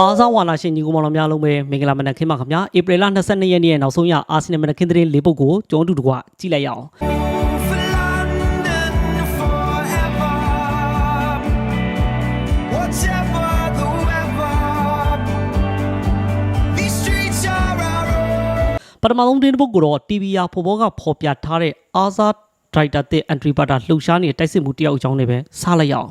အားစားဝါနာရှင်ညီကိုမောင်တော်များလုံးပဲမင်္ဂလာမနက်ခင်းပါခင်ဗျာဧပြီလ22ရက်နေ့ရဲ့နောက်ဆုံးရအာဆင်နယ်မနက်ခင်းသတင်းလေးပုတ်ကိုကျွန်တော်တို့တကွကြည့်လိုက်ရအောင် For London forever. Whatever the weather, these streets are our own. ပထမဆုံးသတင်းတစ်ပုတ်ကိုတော့ TV ရဖော်ဘောကဖော်ပြထားတဲ့အားစားဒရိုက်တာတဲ့အန်ထရီပါတာလှုပ်ရှားနေတဲ့တိုက်စစ်မှုတယောက်အကြောင်းနဲ့ပဲစားလိုက်ရအောင်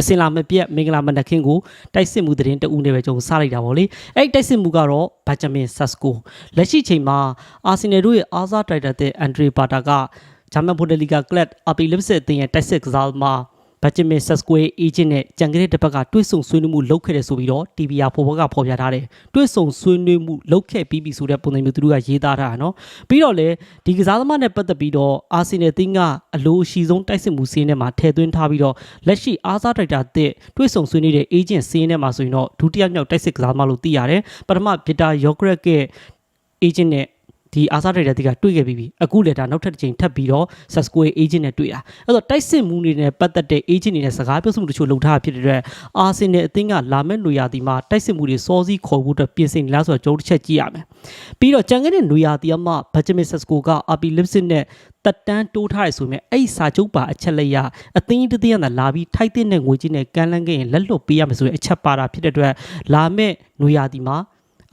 အစင်လာမပြတ်မင်္ဂလာမနက်ခင်းကိုတိုက်စစ်မှုသတင်းတအူးနဲ့ပဲကျွန်တော်စားလိုက်တာပေါ့လေအဲ့ဒီတိုက်စစ်မှုကတော့ဘတ်ဂျမင်ဆက်စကိုလက်ရှိချိန်မှာအာဆင်နယ်တို့ရဲ့အားစားဒရိုက်တာတဲ့အန်ထရီပါတာကဂျာမန်ဘိုဒလီဂါကလပ်အပီလစ်စစ်အသင်းရဲ့တိုက်စစ်ကစားသမား ဘတ်ဂျမင်ဆက်စကွေအေဂျင့်နဲ့ကြံကလေးတစ်ပတ်ကတွဲဆုံဆွေးနွေးမှုလုပ်ခဲ့တယ်ဆိုပြီးတော့ TV ရဖော်ဘောကဖော်ပြထားတယ်တွဲဆုံဆွေးနွေးမှုလုပ်ခဲ့ပြီးပြီဆိုတဲ့ပုံစံမျိုးသူတို့ကရေးသားထားတာနော်ပြီးတော့လေဒီကစားသမားနဲ့ပတ်သက်ပြီးတော့အာဆင်နယ်တင်းကအလိုအရှိဆုံးတိုက်စစ်မှုစီးနေမှာထည့်သွင်းထားပြီးတော့လက်ရှိအားစားဒရိုက်တာတစ်တွဲဆုံဆွေးနွေးတဲ့အေဂျင့်စီးနေမှာဆိုရင်တော့ဒုတိယမြောက်တိုက်စစ်ကစားသမားလို့သိရတယ်ပထမဗီတာယောဂရက်ကအေဂျင့်နဲ့ ဒီအာစာဒရိုက်တာတီကတွေ့ခဲ့ပြီးပြီအခုလည်းဒါနောက်ထပ်တစ်ချိန်ထပ်ပြီးတော့ Subsquare agent နဲ့တွေ့တာအဲ့တော့တိုက်စစ်မှုတွေနဲ့ပတ်သက်တဲ့ agent တွေနဲ့စကားပြောဆိုမှုတချို့လုပ်ထားတာဖြစ်တဲ့အတွက်အာဆင်နယ်အသင်းကလာမဲ့နေရာဒီမှာတိုက်စစ်မှုတွေစောစီးခေါ်ဖို့အတွက်ပြင်ဆင်နေလားဆိုတော့ကျွန်တော်တစ်ချက်ကြည့်ရမယ်ပြီးတော့ကြံခဲ့တဲ့နေရာဒီအမဘတ်ဂျမင်ဆက်စကိုက RP Lipsit နဲ့တက်တန်းတိုးထားရဆိုရင်အဲ့ဒီစာချုပ်ပါအချက်လက်ရအသင်းကြီးတစ်သင်းကလာပြီးထိုက်တဲ့ငွေကြီးနဲ့ကမ်းလှမ်းခဲ့ရင်လက်လွတ်ပေးရမယ်ဆိုတဲ့အချက်ပါတာဖြစ်တဲ့အတွက်လာမဲ့နေရာဒီမှာ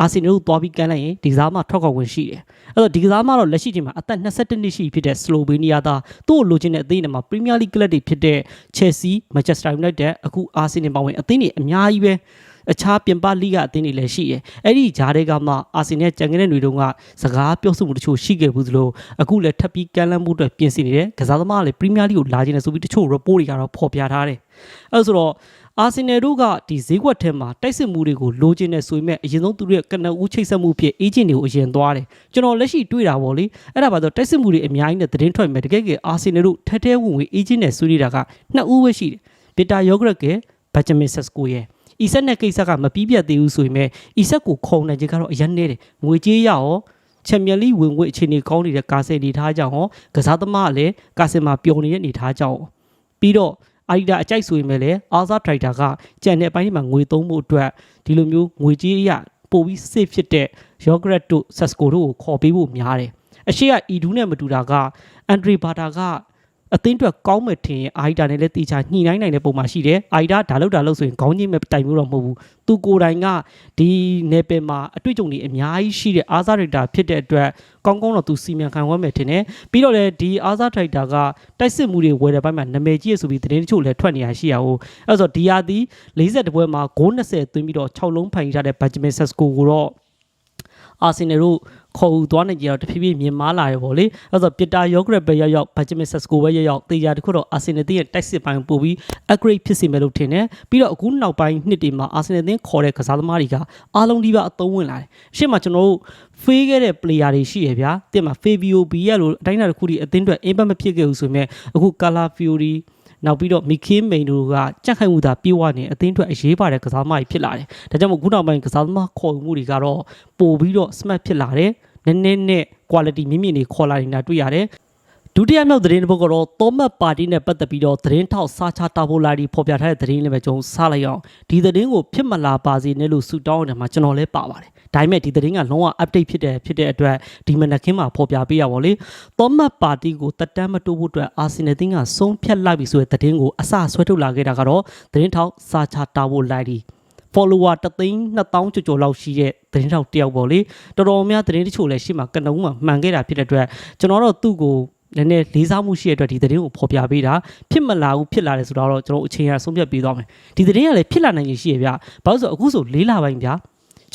အာဆင်နယ်ကိုသွားပြီးကမ်းလိုက်ရင်ဒီကစားမထောက်ကောက်ဝင်ရှိတယ်။အဲ့တော့ဒီကစားမတော့လက်ရှိချိန်မှာအသက်22နှစ်ရှိပြီဖြစ်တဲ့စလိုဗေးနီးယားသားသူ့ကိုလိုချင်တဲ့အသင်းတွေမှာပရီးမီးယားလိဂ်ကလပ်တွေဖြစ်တဲ့ Chelsea, Manchester United အခုအာဆင်နယ်ပါဝင်အသင်းတွေအများကြီးပဲအခြားပြင်ပလိဂအသင်းတွေလည်းရှိတယ်။အဲ့ဒီဂျားတွေကမှအာဆင်နယ်ကြံခဲ့တဲ့ຫນွေတုန်းကစကားပြောဆိုမှုတချို့ရှိခဲ့ဘူးသလိုအခုလည်းထပ်ပြီးကမ်းလှမ်းမှုအတွက်ပြင်ဆင်နေတယ်။ကစားသမားကလည်းပရီးမီးယားလိဂ်ကိုလာခြင်းနဲ့ဆိုပြီးတချို့ report တွေကတော့ဖော်ပြထားတယ်။အဲ့ဒါဆိုတော့ အာဆင်နယ်တို့ကဒီဈေးကွက်ထဲမှာတိုက်စစ်မှုတွေကိုလိုချင်တဲ့ဆိုပေမဲ့အရင်ဆုံးသူတို့ရဲ့ကနဦးချိတ်ဆက်မှုဖြစ်အေဂျင့်တွေကိုအရင်သွားတယ်ကျွန်တော်လက်ရှိတွေ့တာပေါ့လေအဲ့ဒါပါဆိုတိုက်စစ်မှုတွေအများကြီးနဲ့သတင်းထွက်မယ်တကယ်ကအာဆင်နယ်တို့ထဲထဲဝင်ဝင်အေဂျင့်နဲ့ဆွေးနွေးတာကနှစ်ဦးပဲရှိတယ်ဗီတာယောဂရက်ကဘတ်ဂျမင်ဆက်စကိုရဲ့အီဆက်နဲ့ကိစ္စကမပြီးပြတ်သေးဘူးဆိုပေမဲ့အီဆက်ကိုခုံနိုင်ခြင်းကတော့အရင်နေတယ်ငွေကြေးရရောချန်ပီယံလိဝင်ငွေအခြေအနေကောင်းနေတဲ့ကာဆယ်နေထားကြအောင်ကစားသမားကလည်းကာဆယ်မှာပျော်နေတဲ့အနေထားကြောင်းပြီးတော့ အာဒီတာအကြိုက်ဆိုရင်လည်းအာဇာဒရိုက်တာကကြံတဲ့အပိုင်းမှာငွေသုံးဖို့အတွက်ဒီလိုမျိုးငွေကြေးအရပို့ပြီး safe ဖြစ်တဲ့ yogurt တို့ sasco တို့ကိုခေါ်ပေးဖို့များတယ်အရှိကအီဒူးနဲ့မတူတာကအန်ဒရီဘာတာက အသင်းအတွက်ကောင်းမဲ့ထင်ရင်အာဒီတာနဲ့လည်းတေချာညှိနှိုင်းနိုင်တဲ့ပုံမှာရှိတယ်အာဒီတာဒါလောက်ဒါလောက်ဆိုရင်ခေါင်းကြီးမဲ့တိုင်မျိုးတော့မဟုတ်ဘူးသူကိုယ်တိုင်ကဒီနယ်ပယ်မှာအတွေ့အကြုံတွေအများကြီးရှိတဲ့အာဇာဒရိုက်တာဖြစ်တဲ့အတွက်ကောင်းကောင်းတော့သူစီမံခံဝတ်မယ်ထင်တယ်ပြီးတော့လည်းဒီအာဇာဒရိုက်တာကတိုက်စစ်မှုတွေဝယ်တဲ့ဘက်မှာနာမည်ကြီးရဆိုပြီးသတင်းတချို့လည်းထွက်နေရရှိရအောင်အဲ့ဆိုဒီယာဒီ40ပွဲမှာဂိုး20သွင်းပြီးတော့6လုံးဖိုင်ထားတဲ့ဘတ်ဂျမင်ဆက်စကိုကိုတော့အာဆင်နယ်တို့ ခေါ်ယူသွားနိုင်ကြတော့တဖြည်းဖြည်းမြင်မာလာရပေါ့လေအဲ့ဆိုပစ်တာယောဂရက်ပဲရောက်ရောက်ဘတ်ဂျမင်ဆက်စကိုပဲရောက်ရောက်တေချာတခုတော့အာဆင်နယ်တင်းရဲ့တိုက်စစ်ပိုင်းပို့ပြီး upgrade ဖြစ်စေမယ်လို့ထင်တယ်ပြီးတော့အခုနောက်ပိုင်းနှစ်တွေမှာအာဆင်နယ်တင်းခေါ်တဲ့ကစားသမားတွေကအားလုံးဒီပါအသုံးဝင်လာတယ်ရှေ့မှာကျွန်တော်တို့ဖေးခဲ့တဲ့ player တွေရှိရဗျာတင်မှာ Fabio B ရလို့အတိုင်းအတာတစ်ခုဒီအသင်းအတွက် impact မဖြစ်ခဲ့ဘူးဆိုပေမဲ့အခု Cala Fiori နောက်ပြီးတော့မီခင်းမိန်တို့ကကြက်ခိုင်မှုသာပြေဝနေအသင်းအတွက်အရေးပါတဲ့ကစားသမားကြီးဖြစ်လာတယ်။ဒါကြောင့်မို့ခုနောက်ပိုင်းကစားသမားခေါ်ယူမှုတွေကတော့ပို့ပြီးတော့ smart ဖြစ်လာတယ်။ နည်းနည်းနဲ့ quality မြင့်မြင့်တွေခေါ်လာနေတာတွေ့ရတယ်။ဒုတိယမြောက်သတင်းတစ်ပုဒ်ကတော့သောမတ်ပါတီနဲ့ပတ်သက်ပြီးတော့သတင်းထောက်စာချတာဖိုလာဒီဖော်ပြထားတဲ့သတင်းလေးပဲကျွန်တော်စားလိုက်အောင်ဒီသတင်းကိုဖြစ်မလာပါစေနဲ့လို့ဆုတောင်းတယ်မှာကျွန်တော်လည်းပါပါတယ်ဒါပေမဲ့ဒီသတင်းကလုံးဝ update ဖြစ်တယ်ဖြစ်တဲ့အတွက်ဒီမနက်ခင်းမှာဖော်ပြပေးရပါလေသောမတ်ပါတီကိုတက်တမ်းမတိုးဖို့အတွက်အာဆင်နယ်တင်းကဆုံးဖြတ်လိုက်ပြီဆိုတဲ့သတင်းကိုအစဆွဲထုတ်လာခဲ့တာကတော့သတင်းထောက်စာချတာဖိုလာဒီ follower တသိန်း2000ကျော်ကျော်လောက်ရှိတဲ့သတင်းထောက်တယောက်ပေါ့လေတော်တော်များသတင်းတချို့လည်းရှိမှကနုံးမှမှန်ခဲ့တာဖြစ်တဲ့အတွက်ကျွန်တော်တို့သူ့ကိုနည်းနည်းလေးစားမှုရှိတဲ့အတွက်ဒီသတင်းကိုဖော်ပြပေးတာဖြစ်မလာဘူးဖြစ်လာတယ်ဆိုတော့ကျွန်တော်အချိန်ရဆုံးဖြတ်ပေးသွားမယ်ဒီသတင်းကလည်းဖြစ်လာနိုင်ရင်ရှိရဗျဘာလို့ဆိုအခုဆို၄လပိုင်းဗျ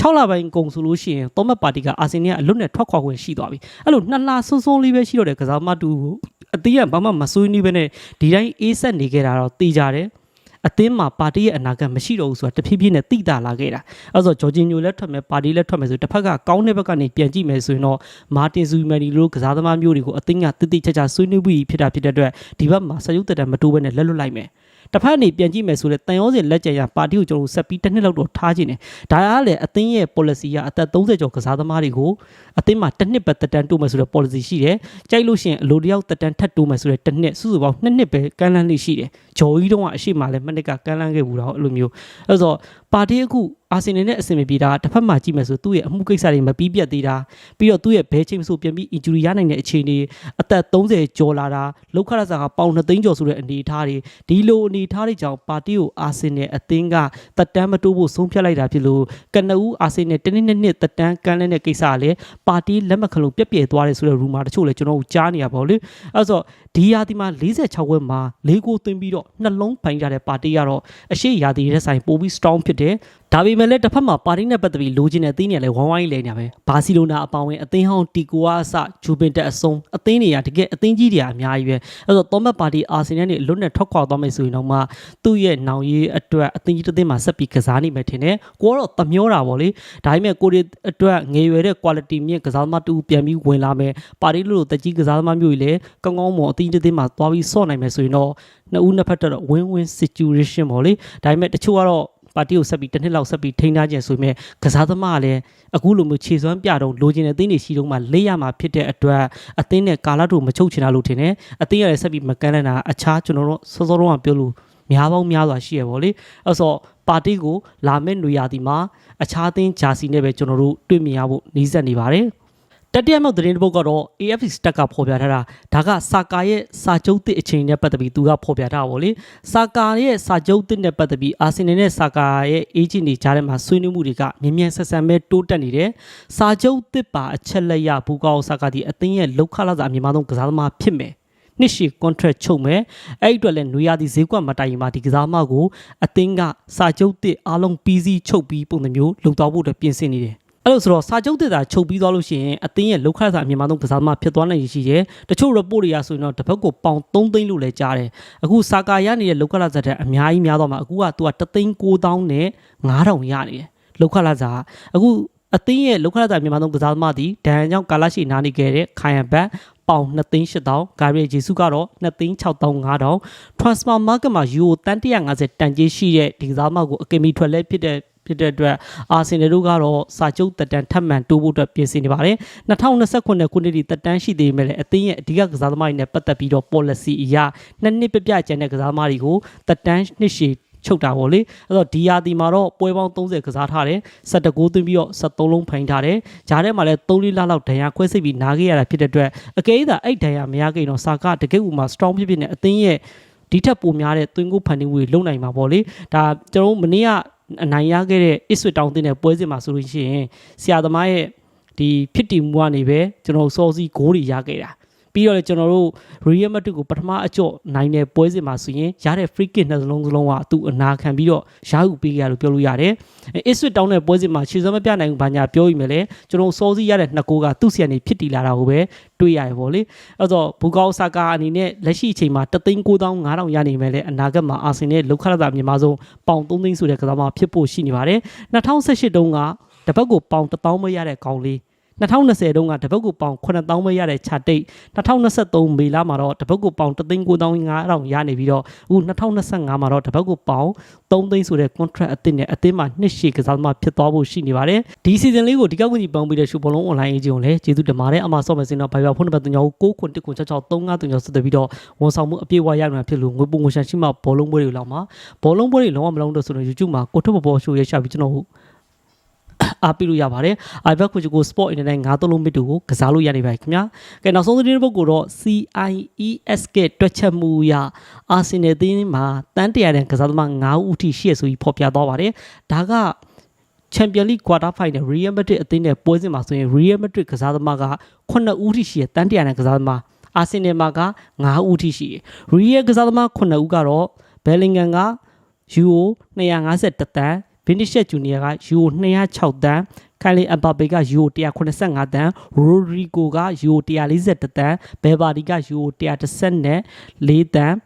6လပိုင်းကုန်ဆိုလို့ရှိရင်သောမတ်ပါတီကအာဆင်နယ်ကအလွတ်နဲ့ထွက်ခွာခွင့်ရှိသွားပြီအဲ့လိုနှစ်လဆွန်းဆွန်းလေးပဲရှိတော့တယ်ကစားမတူကိုအတီးကဘာမှမဆွေးနွေးဘဲနဲ့ဒီတိုင်းအေးဆက်နေခဲ့တာတော့တေးကြတယ် အသင်းမှာပါတီရဲ့အနာဂတ်မရှိတော့ဘူးဆိုတာတဖြည်းဖြည်းနဲ့တိတာလာခဲ့တာအဲဆိုဂျော်ဂျင်ညိုလည်းထွက်မယ်ပါတီလည်းထွက်မယ်ဆိုတစ်ဖက်ကကောင်းတဲ့ဘက်ကနေပြန်ကြည့်မယ်ဆိုရင်တော့မာတင်ဇူမန်နီလိုကစားသမားမျိုးတွေကိုအသင်းကတိတိကျကျဆွေးနွေးပြီးဖြစ်တာဖြစ်တဲ့အတွက်ဒီဘက်မှာဆရုပ်တက်တယ်မတိုးဘဲနဲ့လက်လွတ်လိုက်မယ်တစ်ဖက်နေပြန်ကြည့်မယ်ဆိုလဲတန်ရောစင်လက်ကျန်ရပါတီကိုကျွန်တော်တို့ဆက်ပြီးတစ်နှစ်လောက်တော့ထားခြင်းတယ်ဒါကလည်းအသင်းရဲ့ policy ကအသက်30ကျော်ကစားသမားတွေကိုအသင်းမှာတစ်နှစ်ပဲတက်တန်းတိုးမယ်ဆိုတဲ့ policy ရှိတယ်ကြိုက်လို့ရှိရင်အလိုတယောက်တက်တန်းထပ်တိုးမယ်ဆိုတဲ့တစ်နှစ်စုစုပေါင်းနှစ်နှစ်ပဲကမ်းလှမ်းလေးရှိတယ်ဂျော်ကြီးတုံးကအရှိမလဲမနစ်ကကမ်းလှမ်းခဲ့ဘူးတော့အဲ့လိုမျိုးအဲ့ဆိုပါတီအခု အာဆင်နယ်နဲ့အဆင်မပြေတာတစ်ဖက်မှာကြည့်မယ်ဆိုသူ့ရဲ့အမှုကိစ္စတွေမပြီးပြတ်သေးတာပြီးတော့သူ့ရဲ့ဘဲချင်းမဆိုပြန်ပြီး injury ရနိုင်တဲ့အခြေအနေအသက်30ကျော်လာတာလောက်ခရစာကပေါင်2သိန်းကျော်ဆိုတဲ့အနေအထားတွေဒီလိုအနေအထားတွေကြောင့်ပါတီကိုအာဆင်နယ်အသင်းကတက်တန်းမတိုးဖို့ဆုံးဖြတ်လိုက်တာဖြစ်လို့ကနဦးအာဆင်နယ်တနည်းနည်းနှစ်တက်တန်းကမ်းလှမ်းတဲ့ကိစ္စကလည်းပါတီလက်မခံလို့ပြက်ပြဲသွားတယ်ဆိုတဲ့ rumor တချို့လည်းကျွန်တော်တို့ကြားနေရပါဘောလေအဲ့ဆိုဒီရာသီမှာ46ဝက်မှာ၄ကိုသွင်းပြီးတော့နှလုံးဖိုင်ကြတဲ့ပါတီကတော့အရှိရာသီရဲ့ဆိုင်ပိုပြီး strong ဖြစ်တယ် ဒါပေမဲ့လည်းတစ်ဖက်မှာပါတီနဲ့ပတ်သက်ပြီးလိုချင်တဲ့အသင်းတွေလည်းဝိုင်းဝိုင်းလဲနေပါပဲဘာစီလိုနာအပောင်းဝင်အသင်းဟောင်းတီကိုအားအစဂျူပင်တက်အစုံအသင်းတွေကတကယ်အသင်းကြီးတွေအများကြီးပဲအဲ့တော့သောမတ်ပါတီအာဆင်နယ်နဲ့အလွတ်နဲ့ထွက်ခွာသွားမယ်ဆိုရင်တော့မှသူ့ရဲ့နောင်ရေးအတွက်အသင်းကြီးတစ်သင်းမှာဆက်ပြီးကစားနိုင်မယ်ထင်တယ်ကိုကတော့သမျောတာပေါ့လေဒါပေမဲ့ကိုရီအတွက်ငယ်ရွယ်တဲ့ quality မြင့်ကစားသမားတူပြန်ပြီးဝင်လာမယ်ပါတီလိုလိုတကြီးကစားသမားမျိုးကြီးလည်းကောင်းကောင်းမွန်အသင်းတစ်သင်းမှာသွားပြီးဆော့နိုင်မယ်ဆိုရင်တော့နှစ်ဦးနှစ်ဖက်တော့ win win situation ပေါ့လေဒါပေမဲ့တချို့ကတော့ ပါတီကိုဆက်ပြီးတစ်နှစ်လောက်ဆက်ပြီးထိန်းထားခြင်းဆိုပေမဲ့ကစားသမားကလည်းအခုလိုမျိုးခြေစွမ်းပြတော့လိုချင်တဲ့အသင်းတွေရှိတော့မှလေးရမှာဖြစ်တဲ့အတွက်အသင်းနဲ့ကာလာတို့မချုပ်ချင်တာလို့ထင်တယ်အသင်းရတယ်ဆက်ပြီးမကန်းလန့်တာအခြားကျွန်တော်တို့စောစောတုန်းကပြောလို့များပေါင်းများစွာရှိရပါလေအဲ့ဆိုပါတီကိုလာမယ့်နေရာဒီမှာအခြားအသင်းဂျာစီနဲ့ပဲကျွန်တော်တို့တွေ့မြင်ရဖို့နှီးစပ်နေပါတယ် တတိယမြောက်သတင်းတစ်ပုဒ်ကတော့ AFC စတက်ကဖော်ပြထားတာဒါကစာကာရဲ့စာချုပ်သစ်အချိန်နဲ့ပတ်သက်ပြီးသူကဖော်ပြထားတာဗောလေစာကာရဲ့စာချုပ်သစ်နဲ့ပတ်သက်ပြီးအာဆင်နယ်နဲ့စာကာရဲ့အေဂျင့်တွေကြားထဲမှာဆွေးနွေးမှုတွေကမြင်မြန်ဆက်ဆံပဲတိုးတက်နေတယ်စာချုပ်သစ်ပါအချက်လက်ရဘူကောစာကာဒီအသင်းရဲ့လောက်ခလာစာအမြင့်မားဆုံးကစားသမားဖြစ်မယ်နှစ်ရှည် contract ချုပ်မယ်အဲ့ဒီအတွက်လည်းနွေရာသီဈေးကွက်မတိုင်မှာဒီကစားမကိုအသင်းကစာချုပ်သစ်အားလုံးပြီးစီးချုပ်ပြီးပုံစံမျိုးလုံသွားဖို့အတွက်ပြင်ဆင်နေတယ် အဲ့လိုဆိုတော့စာချုပ်တစ်တာချုပ်ပြီးသွားလို့ရှိရင်အသင်းရဲ့လောက်ခစာအမြင့်မားဆုံးကစားသမားဖြစ်သွားနိုင်ရရှိတယ်။တချို့ report တွေကဆိုရင်တော့တစ်ဖက်ကိုပေါင်3သိန်းလို့လည်းကြားတယ်။အခုစာကာရနေတဲ့လောက်ခလာစားတဲ့အများကြီးများတော့မှအခုကသူက3သိန်း9000နဲ့9000ရနေတယ်။လောက်ခလာစားအခုအသင်းရဲ့လောက်ခလာစားအမြင့်မားဆုံးကစားသမားဒီဒန်ကြောင့်ကာလာရှိနာနေခဲ့တဲ့ခိုင်ယန်ဘတ်ပေါင်2သိန်း8000ဂါရီဂျေဆုကတော့2သိန်း6500 transfer market မှာယူရိုတန်150တန်ကြေးရှိတဲ့ဒီကစားသမားကိုအကယ်မီထွက်လဲဖြစ်တဲ့ ဖြစ်တဲ့အတွက်အာဆင်နယ်တို့ကတော့စာချုပ်တက်တန်ထပ်မံတိုးဖို့အတွက်ပြင်ဆင်နေပါတယ်2029ခုနှစ်ဒီတက်တန်းရှိသေးပေမဲ့လည်းအသင်းရဲ့အဓိကကစားသမားတွေနဲ့ပတ်သက်ပြီးတော့ policy အရနှစ်နှစ်ပြပြကျန်တဲ့ကစားသမားတွေကိုတက်တန်းနှစ်ရှည်ချုပ်တာပေါ့လေအဲ့တော့ဒီယာဒီမှာတော့ပွဲပေါင်း30ကစားထားတယ်17ဂိုးသွင်းပြီးတော့73လုံးဖိုင်ထားတယ်ဂျားထဲမှာလည်း3လလောက်ဒဏ်ရာခွဲစိတ်ပြီးနားခဲ့ရတာဖြစ်တဲ့အတွက်အကယ်၍သာအဲ့ဒဏ်ရာမရခဲ့ရင်တော့စာကတကယ်ဥမာ strong ဖြစ်ဖြစ်နဲ့အသင်းရဲ့ဒီထက်ပိုများတဲ့သွင်းကိုဖန်တီးမှုတွေလုပ်နိုင်မှာပေါ့လေဒါကျွန်တော်တို့မနေ့က အနိုင်ရခဲ့တဲ့ Ipswich Town တင်တဲ့ပွဲစဉ်မှာဆိုလို့ရှိရင်ဆရာသမားရဲ့ဒီဖြစ်တည်မှုကနေပဲကျွန်တော်စောစီဂိုးတွေရခဲ့တာ ပြီးတော့လေကျွန်တော်တို့ Real Madrid ကိုပထမအကျော့နိုင်တဲ့ပွဲစဉ်မှာဆိုရင်ရတဲ့ free kick နှစ်စလုံးစလုံးကသူ့အနာခံပြီးတော့ရဟုပေးရလို့ပြောလို့ရတယ်။ Ipswich Town တဲ့ပွဲစဉ်မှာခြေစွမ်းမပြနိုင်ဘူးဘာညာပြောပြီးမြဲလေကျွန်တော်စောစီရတဲ့နှစ်ကိုးကသူ့ဆီကနေဖြစ်တည်လာတာကိုပဲတွေ့ရတယ်ပေါ့လေ။အဲ့တော့ဘူကောက်ဆာကာအနေနဲ့လက်ရှိအချိန်မှာ3,9500ရနေမယ်လေအနာဂတ်မှာအာဆင်နယ်လောက်ခရတာအမြင့်မားဆုံးပေါင်3သိန်းဆိုတဲ့ကစားမဖြစ်ဖို့ရှိနေပါတယ်။2018တုန်းကတပတ်ကိုပေါင်1000မရတဲ့ကောင်းလေး 2020တုန်းကတပတ်ကိုပေါင်9000ပဲရတဲ့ချာတိတ်2023မေလမှာတော့တပတ်ကိုပေါင်3,9500ရနေပြီးတော့အခု2025မှာတော့တပတ်ကိုပေါင်3သိန်းဆိုတဲ့ contract အသစ်နဲ့အသင်းမှာနှစ်ရှည်ကစားသမားဖြစ်သွားဖို့ရှိနေပါတယ်ဒီ season လေးကိုဒီကောက်ဝင်ကြီးပေါင်းပြီးတဲ့ရှူဘောလုံး online agent ကိုလည်းကျေးဇူးတင်ပါတယ်အမှာဆော့မယ်စင်တော့ဘိုင်ဘာဖုန်းနံပါတ်3 9ခွန်1ခွန်6 6 3 5 3 6ဆက်သွယ်ပြီးတော့ဝန်ဆောင်မှုအပြည့်အဝရနိုင်ဖြစ်လို့ငွေပုံငွေရှန်ရှိမှဘောလုံးပွဲတွေလောက်မှာဘောလုံးပွဲတွေလုံးဝမလုံးတော့ဆိုတော့ YouTube မှာကိုထုတ်ဘောရှိုးရရှာပြီးကျွန်တော် အားပေးလို့ရပါတယ်။ iPad ကိုကို Sport Internet ငါးသုံးလုံးမစ်တူကိုကစားလို့ရနေပါပြီခင်ဗျာ။ကဲနောက်ဆုံးသတင်းတစ်ပုဒ်ကိုတော့ CIES ကတွက်ချက်မှုရအာဆင်နယ်သင်းမှာတန်းတရာတန်ကစားသမား9ဦးထိရှိရဆိုပြီးဖော်ပြသွားပါတယ်။ဒါက Champions League Quarter Final Real Madrid အသင်းနဲ့ပွဲစဉ်မှာဆိုရင် Real Madrid ကစားသမားက9ဦးထိရှိရတန်းတရာတန်ကစားသမားအာဆင်နယ်မှာက9ဦးထိရှိရ Real ကစားသမား9ဦးကတော့ Bellingham က Euro 250တန် ဗင်နီရှက်ဂျူနီယာကယူရို206တန်းခိုင်လီအမ်ဘာပေကယူရို185တန်းရိုဒရီဂိုကယူရို140တန်းဘယ်ဘာဒီကယူရို130နဲ့4တန်း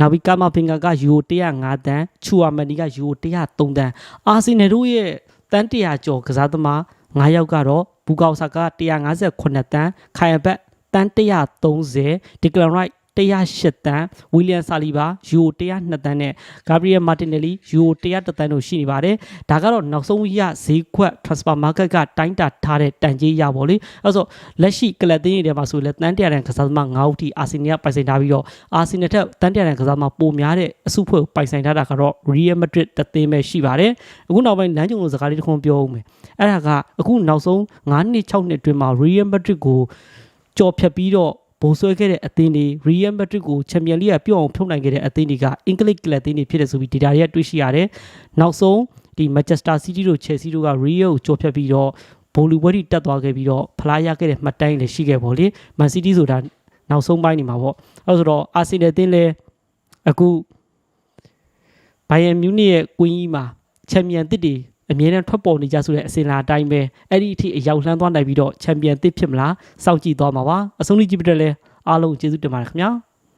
နာဗီကာမာဖင်ဂါကယူရို105တန်းချူအာမနီကယူရို103တန်းအာဆင်နယ်တို့ရဲ့တန်း100ကျော်ကစားသမား9ယောက်ကတော့ဘူကောက်ဆာက158တန်းခိုင်ယဘက်တန်း130ဒီကလန်ရိုက် 108တန်းဝီလီယံဆာလီဘာယူရို102တန်းနဲ့ဂါဘရီယယ်မာတင်နယ်လီယူရို101တန်းတို့ရှိနေပါတယ်ဒါကတော့နောက်ဆုံးရဈေးကွက် transfer market ကတိုင်းတာထားတဲ့တန်ကြေးရပါလေအဲဆိုလက်ရှိကလပ်သင်းတွေထဲမှာဆိုလဲတန်းတရာတန်ကစားသမား9ဦးထိအာဆင်နယ်ကပိုင်ဆိုင်ထားပြီးတော့အာဆင်နယ်ထက်တန်းတရာတန်ကစားသမားပိုများတဲ့အစုဖွဲ့ကိုပိုင်ဆိုင်ထားတာကတော့ Real Madrid တသင်းပဲရှိပါတယ်အခုနောက်ပိုင်းလမ်းကြုံလိုစကားလေးတစ်ခုပြောဦးမယ်အဲ့ဒါကအခုနောက်ဆုံး9နှစ်6နှစ်အတွင်းမှာ Real Madrid ကိုကြော်ဖြတ်ပြီးတော့ ဘိုးဆွဲခဲ့တဲ့အသင်းတွေ Real Madrid ကိုချန်ပီယံလိကပြုတ်အောင်ဖြုတ်နိုင်ခဲ့တဲ့အသင်းတွေကအင်္ဂလိပ်ကလပ်အသင်းတွေဖြစ်တယ်ဆိုပြီး data တွေကတွေ့ရှိရတယ်။နောက်ဆုံးဒီ Manchester City တို့ Chelsea တို့က Real ကိုကြော်ဖြတ်ပြီးတော့ဘိုလ်လူပွဲထိတက်သွားခဲ့ပြီးတော့ဖလားရခဲ့တဲ့မှတ်တမ်းတွေလည်းရှိခဲ့ပေါ့လေ။ Man City ဆိုတာနောက်ဆုံးပိုင်းနေမှာပေါ့။အဲဆိုတော့ Arsenal အသင်းလည်းအခုဘိုင်ယန်မြူးနစ်ရဲ့ကွင်းကြီးမှာချန်ပီယံတစ်တွေ အမြဲတမ်းထွက်ပေါ်နေကြဆိုတဲ့အစဉ်လာအတိုင်းပဲအဲ့ဒီအထိအရောက်လှမ်းသွားနိုင်ပြီးတော့ချန်ပီယံတစ်ဖြစ်မလားစောင့်ကြည့်သွားမှာပါအဆုံးထိကြည့်ပြတဲ့လဲအားလုံးကျေးဇူးတင်ပါတယ်ခင်ဗျာ